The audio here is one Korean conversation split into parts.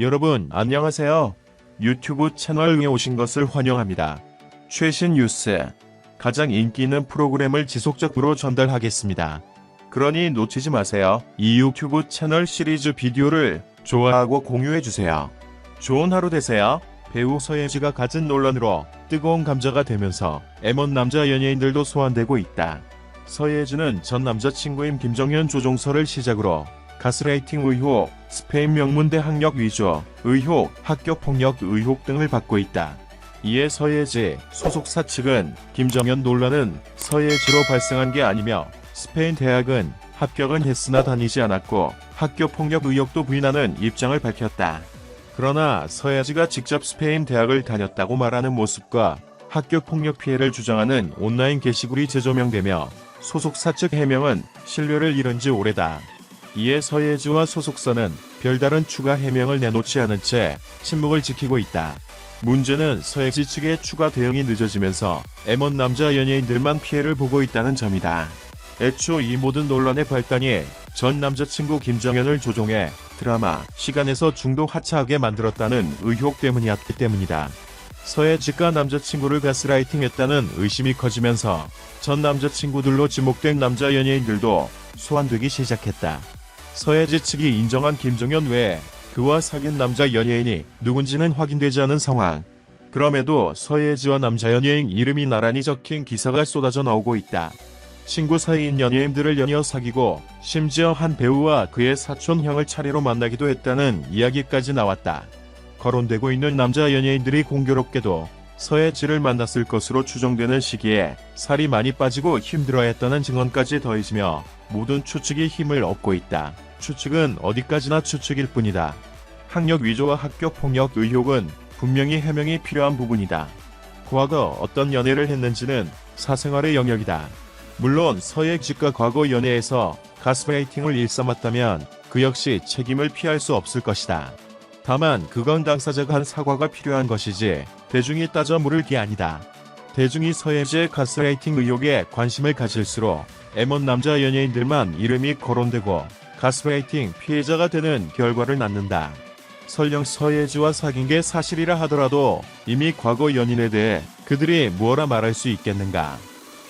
여러분 안녕하세요. 유튜브 채널에 오신 것을 환영합니다. 최신 뉴스, 가장 인기 있는 프로그램을 지속적으로 전달하겠습니다. 그러니 놓치지 마세요. 이 유튜브 채널 시리즈 비디오를 좋아하고 공유해주세요. 좋은 하루 되세요. 배우 서예지가 가진 논란으로 뜨거운 감자가 되면서 M1 남자 연예인들도 소환되고 있다. 서예지는 전 남자친구인 김정현 조종설을 시작으로 가스라이팅 의혹, 스페인 명문대 학력 위조, 의혹, 학교 폭력 의혹 등을 받고 있다. 이에 서예지 소속사 측은 김정현 논란은 서예지로 발생한 게 아니며 스페인 대학은 합격은 했으나 다니지 않았고 학교 폭력 의혹도 부인하는 입장을 밝혔다. 그러나 서예지가 직접 스페인 대학을 다녔다고 말하는 모습과 학교 폭력 피해를 주장하는 온라인 게시글이 재조명되며 소속사 측 해명은 신뢰를 잃은 지 오래다. 이에 서예지와 소속사는 별다른 추가 해명을 내놓지 않은 채 침묵을 지키고 있다. 문제는 서예지 측의 추가 대응이 늦어지면서 M1 남자 연예인들만 피해를 보고 있다는 점이다. 애초 이 모든 논란의 발단이 전 남자친구 김정현을 조종해 드라마 시간에서 중도 하차하게 만들었다는 의혹 때문이었기 때문이다. 서예지가 남자친구를 가스라이팅했다는 의심이 커지면서 전 남자친구들로 지목된 남자 연예인들도 소환되기 시작했다. 서예지 측이 인정한 김정현 외에 그와 사귄 남자 연예인이 누군지는 확인되지 않은 상황. 그럼에도 서예지와 남자 연예인 이름이 나란히 적힌 기사가 쏟아져 나오고 있다. 친구 사이인 연예인들을 연이어 사귀고 심지어 한 배우와 그의 사촌 형을 차례로 만나기도 했다는 이야기까지 나왔다. 거론되고 있는 남자 연예인들이 공교롭게도 서예지를 만났을 것으로 추정되는 시기에 살이 많이 빠지고 힘들어했다는 증언까지 더해지며 모든 추측이 힘을 얻고 있다. 추측은 어디까지나 추측일 뿐이다. 학력 위조와 학교 폭력 의혹은 분명히 해명이 필요한 부분이다. 과거 어떤 연애를 했는지는 사생활의 영역이다. 물론 서예지가 과거 연애에서 가스라이팅을 일삼았다면 그 역시 책임을 피할 수 없을 것이다. 다만 그건 당사자가 한 사과가 필요한 것이지 대중이 따져 물을 게 아니다. 대중이 서예지의 가스라이팅 의혹에 관심을 가질수록 M1 남자 연예인들만 이름이 거론되고 가스라이팅 피해자가 되는 결과를 낳는다. 설령 서예지와 사귄 게 사실이라 하더라도 이미 과거 연인에 대해 그들이 뭐라 말할 수 있겠는가.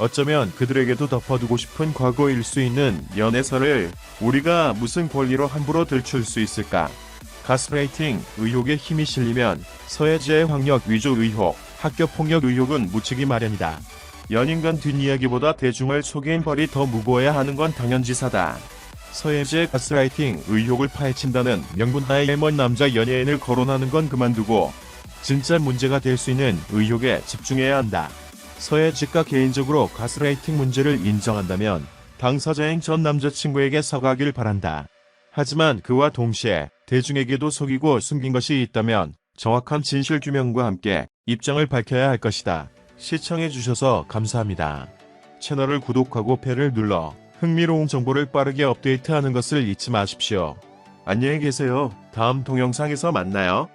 어쩌면 그들에게도 덮어두고 싶은 과거일 수 있는 연애설을 우리가 무슨 권리로 함부로 들출 수 있을까? 가스라이팅 의혹에 힘이 실리면 서예지의 학력 위조 의혹, 학교 폭력 의혹은 묻히기 마련이다. 연인 간 뒷이야기보다 대중을 속인 벌이 더 무거워야 하는 건 당연지사다. 서예지의 가스라이팅 의혹을 파헤친다는 명분 하에 M1 남자 연예인을 거론하는 건 그만두고 진짜 문제가 될 수 있는 의혹에 집중해야 한다. 서예지가 개인적으로 가스라이팅 문제를 인정한다면 당사자인 전 남자친구에게 사과하길 바란다. 하지만 그와 동시에 대중에게도 속이고 숨긴 것이 있다면 정확한 진실 규명과 함께 입장을 밝혀야 할 것이다. 시청해주셔서 감사합니다. 채널을 구독하고 배를 눌러 흥미로운 정보를 빠르게 업데이트하는 것을 잊지 마십시오. 안녕히 계세요. 다음 동영상에서 만나요.